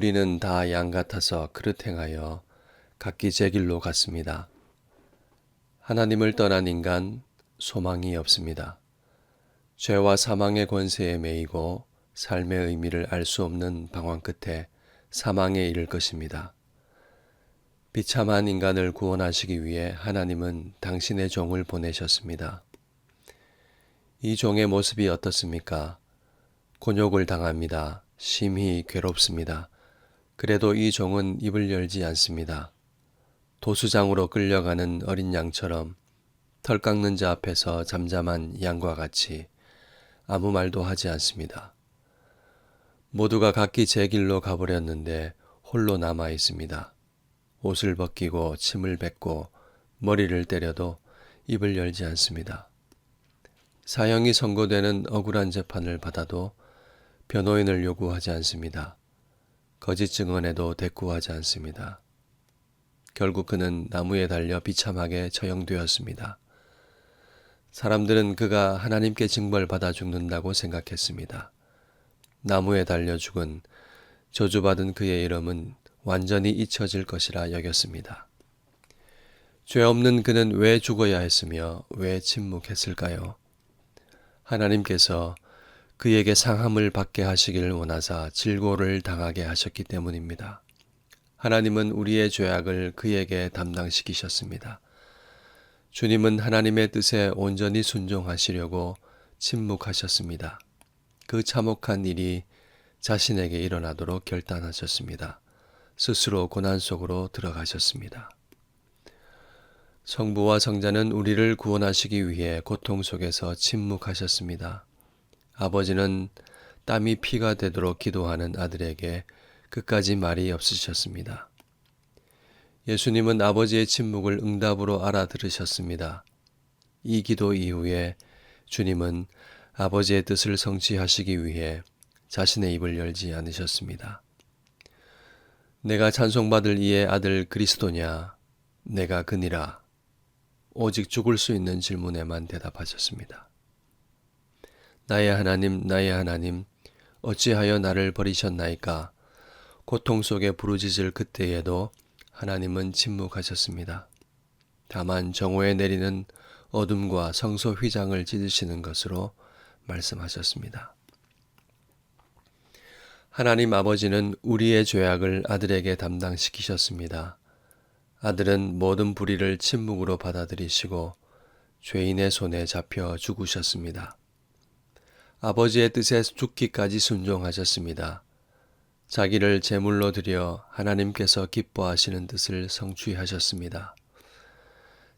우리는 다 양 같아서 그릇 행하여 각기 제 길로 갔습니다. 하나님을 떠난 인간 소망이 없습니다. 죄와 사망의 권세에 매이고 삶의 의미를 알 수 없는 방황 끝에 사망에 이를 것입니다. 비참한 인간을 구원하시기 위해 하나님은 당신의 종을 보내셨습니다. 이 종의 모습이 어떻습니까? 곤욕을 당합니다. 심히 괴롭습니다. 그래도 이 종은 입을 열지 않습니다. 도수장으로 끌려가는 어린 양처럼 털 깎는 자 앞에서 잠잠한 양과 같이 아무 말도 하지 않습니다. 모두가 각기 제 길로 가버렸는데 홀로 남아 있습니다. 옷을 벗기고 침을 뱉고 머리를 때려도 입을 열지 않습니다. 사형이 선고되는 억울한 재판을 받아도 변호인을 요구하지 않습니다. 거짓 증언에도 대꾸하지 않습니다. 결국 그는 나무에 달려 비참하게 처형되었습니다. 사람들은 그가 하나님께 징벌받아 죽는다고 생각했습니다. 나무에 달려 죽은 저주받은 그의 이름은 완전히 잊혀질 것이라 여겼습니다. 죄 없는 그는 왜 죽어야 했으며 왜 침묵했을까요? 하나님께서 그에게 상함을 받게 하시기를 원하사 질고를 당하게 하셨기 때문입니다. 하나님은 우리의 죄악을 그에게 담당시키셨습니다. 주님은 하나님의 뜻에 온전히 순종하시려고 침묵하셨습니다. 그 참혹한 일이 자신에게 일어나도록 결단하셨습니다. 스스로 고난 속으로 들어가셨습니다. 성부와 성자는 우리를 구원하시기 위해 고통 속에서 침묵하셨습니다. 아버지는 땀이 피가 되도록 기도하는 아들에게 끝까지 말이 없으셨습니다. 예수님은 아버지의 침묵을 응답으로 알아들으셨습니다. 이 기도 이후에 주님은 아버지의 뜻을 성취하시기 위해 자신의 입을 열지 않으셨습니다. 내가 찬송받을 이의 아들 그리스도냐? 내가 그니라. 오직 죽을 수 있는 질문에만 대답하셨습니다. 나의 하나님, 나의 하나님, 어찌하여 나를 버리셨나이까? 고통 속에 부르짖을 그때에도 하나님은 침묵하셨습니다. 다만 정오에 내리는 어둠과 성소 휘장을 찢으시는 것으로 말씀하셨습니다. 하나님 아버지는 우리의 죄악을 아들에게 담당시키셨습니다. 아들은 모든 불의를 침묵으로 받아들이시고 죄인의 손에 잡혀 죽으셨습니다. 아버지의 뜻에 죽기까지 순종하셨습니다. 자기를 제물로 드려 하나님께서 기뻐하시는 뜻을 성취하셨습니다.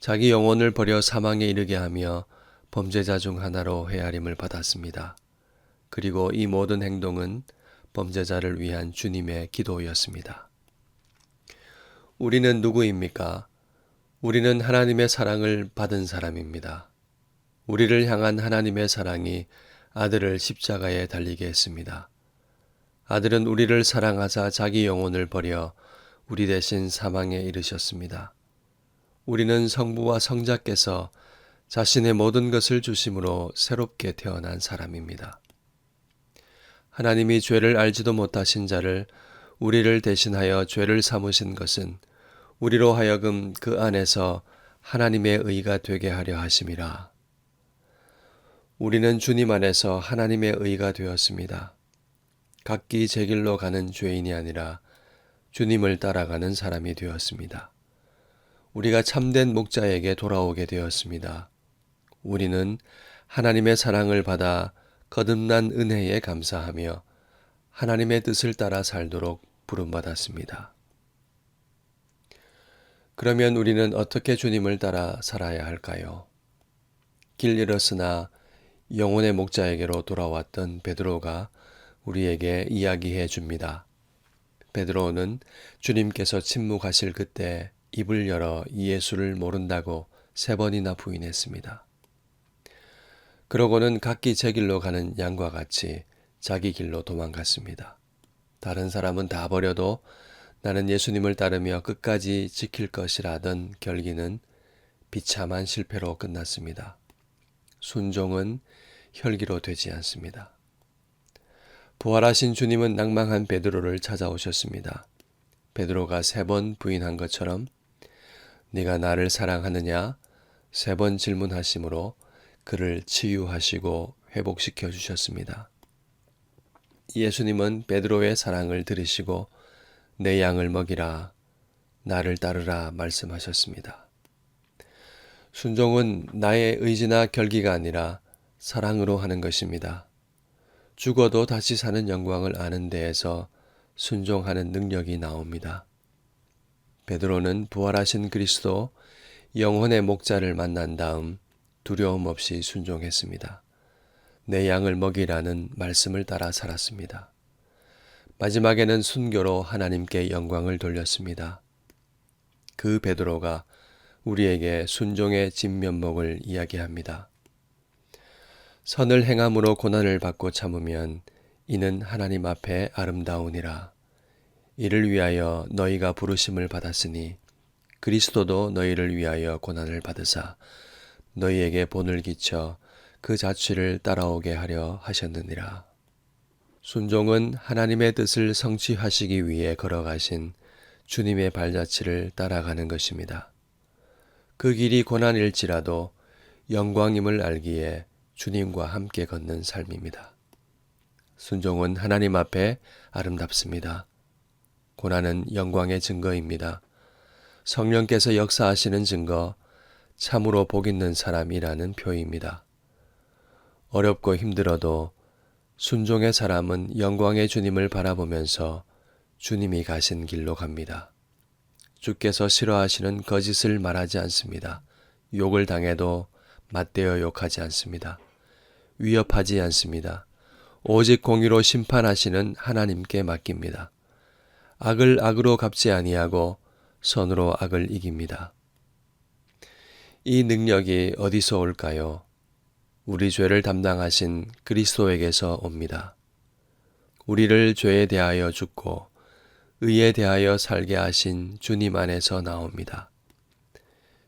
자기 영혼을 버려 사망에 이르게 하며 범죄자 중 하나로 헤아림을 받았습니다. 그리고 이 모든 행동은 범죄자를 위한 주님의 기도였습니다. 우리는 누구입니까? 우리는 하나님의 사랑을 받은 사람입니다. 우리를 향한 하나님의 사랑이 아들을 십자가에 달리게 했습니다. 아들은 우리를 사랑하사 자기 영혼을 버려 우리 대신 사망에 이르셨습니다. 우리는 성부와 성자께서 자신의 모든 것을 주심으로 새롭게 태어난 사람입니다. 하나님이 죄를 알지도 못하신 자를 우리를 대신하여 죄를 삼으신 것은 우리로 하여금 그 안에서 하나님의 의가 되게 하려 하심이라. 우리는 주님 안에서 하나님의 의가 되었습니다. 각기 제 길로 가는 죄인이 아니라 주님을 따라가는 사람이 되었습니다. 우리가 참된 목자에게 돌아오게 되었습니다. 우리는 하나님의 사랑을 받아 거듭난 은혜에 감사하며 하나님의 뜻을 따라 살도록 부름받았습니다. 그러면 우리는 어떻게 주님을 따라 살아야 할까요? 길 잃었으나 영혼의 목자에게로 돌아왔던 베드로가 우리에게 이야기해 줍니다. 베드로는 주님께서 침묵하실 그때 입을 열어 예수를 모른다고 세 번이나 부인했습니다. 그러고는 각기 제 길로 가는 양과 같이 자기 길로 도망갔습니다. 다른 사람은 다 버려도 나는 예수님을 따르며 끝까지 지킬 것이라던 결기는 비참한 실패로 끝났습니다. 순종은 혈기로 되지 않습니다. 부활하신 주님은 낭망한 베드로를 찾아오셨습니다. 베드로가 세 번 부인한 것처럼 네가 나를 사랑하느냐 세 번 질문하심으로 그를 치유하시고 회복시켜 주셨습니다. 예수님은 베드로의 사랑을 들으시고 내 양을 먹이라 나를 따르라 말씀하셨습니다. 순종은 나의 의지나 결기가 아니라 사랑으로 하는 것입니다. 죽어도 다시 사는 영광을 아는 데에서 순종하는 능력이 나옵니다. 베드로는 부활하신 그리스도 영혼의 목자를 만난 다음 두려움 없이 순종했습니다. 내 양을 먹이라는 말씀을 따라 살았습니다. 마지막에는 순교로 하나님께 영광을 돌렸습니다. 그 베드로가 우리에게 순종의 진면목을 이야기합니다. 선을 행함으로 고난을 받고 참으면 이는 하나님 앞에 아름다우니라. 이를 위하여 너희가 부르심을 받았으니 그리스도도 너희를 위하여 고난을 받으사 너희에게 본을 끼쳐 그 자취를 따라오게 하려 하셨느니라. 순종은 하나님의 뜻을 성취하시기 위해 걸어가신 주님의 발자취를 따라가는 것입니다. 그 길이 고난일지라도 영광임을 알기에 주님과 함께 걷는 삶입니다. 순종은 하나님 앞에 아름답습니다. 고난은 영광의 증거입니다. 성령께서 역사하시는 증거, 참으로 복 있는 사람이라는 표입니다. 어렵고 힘들어도 순종의 사람은 영광의 주님을 바라보면서 주님이 가신 길로 갑니다. 주께서 싫어하시는 거짓을 말하지 않습니다. 욕을 당해도 맞대어 욕하지 않습니다. 위협하지 않습니다. 오직 공의로 심판하시는 하나님께 맡깁니다. 악을 악으로 갚지 아니하고 선으로 악을 이깁니다. 이 능력이 어디서 올까요? 우리 죄를 담당하신 그리스도에게서 옵니다. 우리를 죄에 대하여 죽고 의에 대하여 살게 하신 주님 안에서 나옵니다.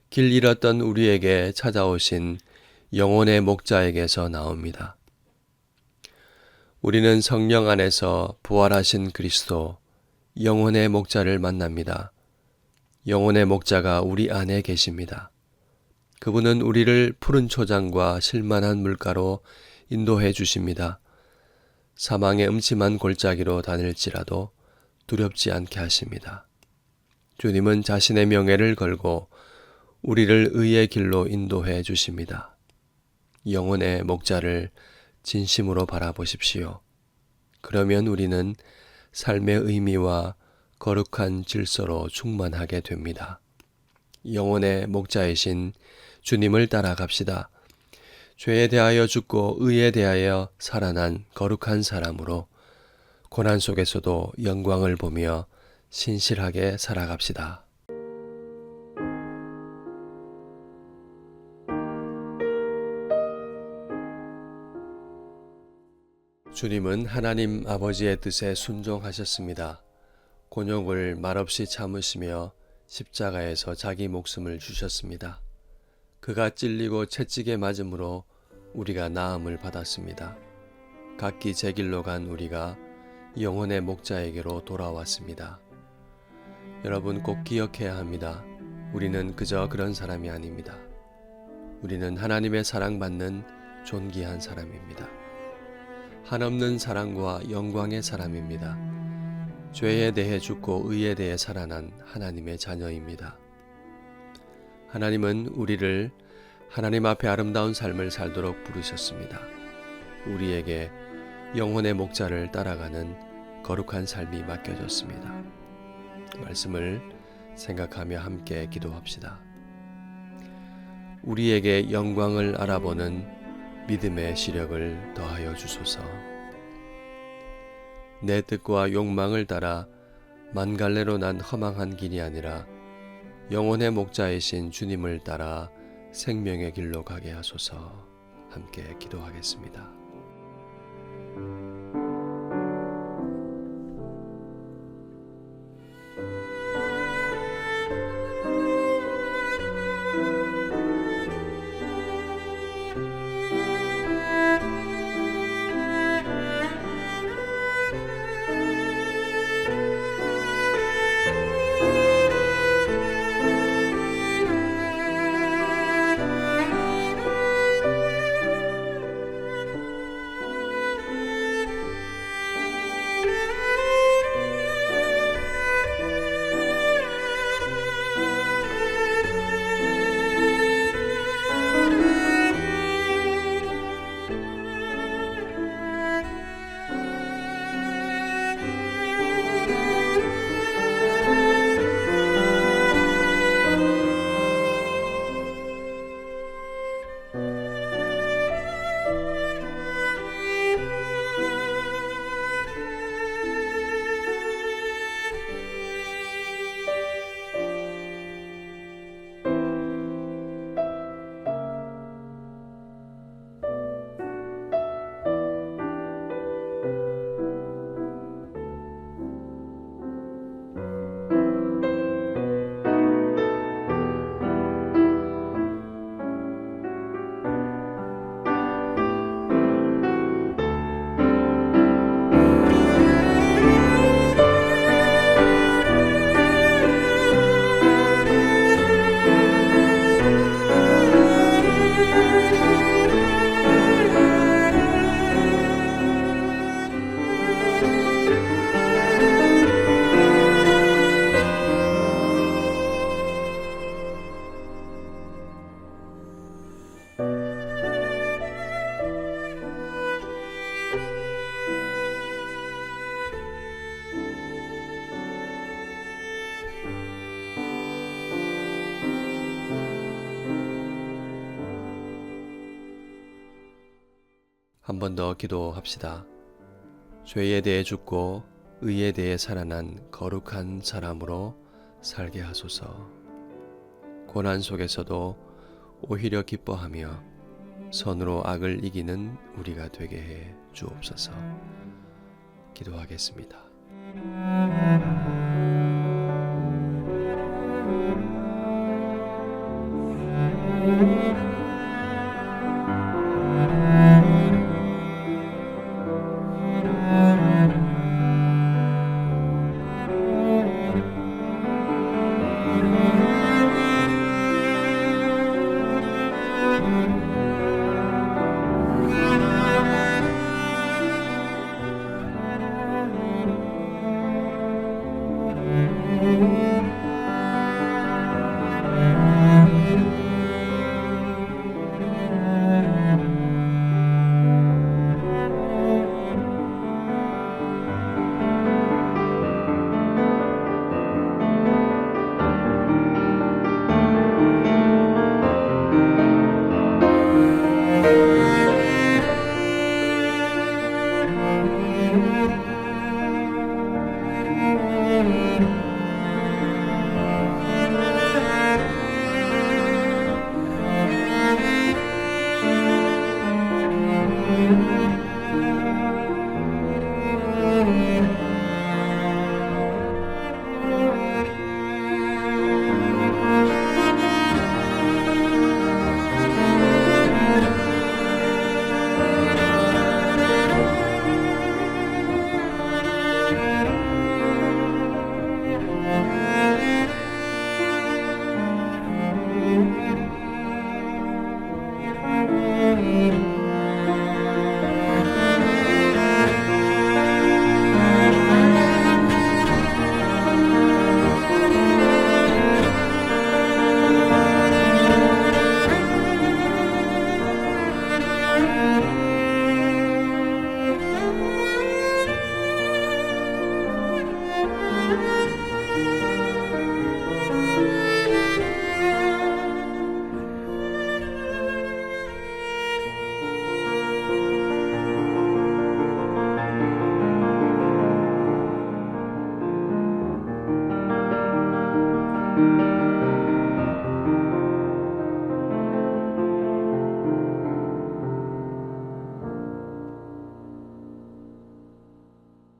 길 잃었던 우리에게 찾아오신 영혼의 목자에게서 나옵니다. 우리는 성령 안에서 부활하신 그리스도, 영혼의 목자를 만납니다. 영혼의 목자가 우리 안에 계십니다. 그분은 우리를 푸른 초장과 실만한 물가로 인도해 주십니다. 사망의 음침한 골짜기로 다닐지라도 두렵지 않게 하십니다. 주님은 자신의 명예를 걸고 우리를 의의 길로 인도해 주십니다. 영혼의 목자를 진심으로 바라보십시오. 그러면 우리는 삶의 의미와 거룩한 질서로 충만하게 됩니다. 영혼의 목자이신 주님을 따라갑시다. 죄에 대하여 죽고 의에 대하여 살아난 거룩한 사람으로 고난 속에서도 영광을 보며 신실하게 살아갑시다. 주님은 하나님 아버지의 뜻에 순종하셨습니다. 곤욕을 말없이 참으시며 십자가에서 자기 목숨을 주셨습니다. 그가 찔리고 채찍에 맞음으로 우리가 나음을 받았습니다. 각기 제 길로 간 우리가 영혼의 목자에게로 돌아왔습니다. 여러분 꼭 기억해야 합니다. 우리는 그저 그런 사람이 아닙니다. 우리는 하나님의 사랑받는 존귀한 사람입니다. 한없는 사랑과 영광의 사람입니다. 죄에 대해 죽고 의에 대해 살아난 하나님의 자녀입니다. 하나님은 우리를 하나님 앞에 아름다운 삶을 살도록 부르셨습니다. 우리에게 영혼의 목자를 따라가는 거룩한 삶이 맡겨졌습니다. 말씀을 생각하며 함께 기도합시다. 우리에게 영광을 알아보는 믿음의 시력을 더하여 주소서. 내 뜻과 욕망을 따라 만갈래로 난 허망한 길이 아니라 영혼의 목자이신 주님을 따라 생명의 길로 가게 하소서. 함께 기도하겠습니다. 번 더 기도합시다. 죄에 대해 죽고 의에 대해 살아난 거룩한 사람으로 살게 하소서. 고난 속에서도 오히려 기뻐하며 선으로 악을 이기는 우리가 되게 해 주옵소서. 기도하겠습니다.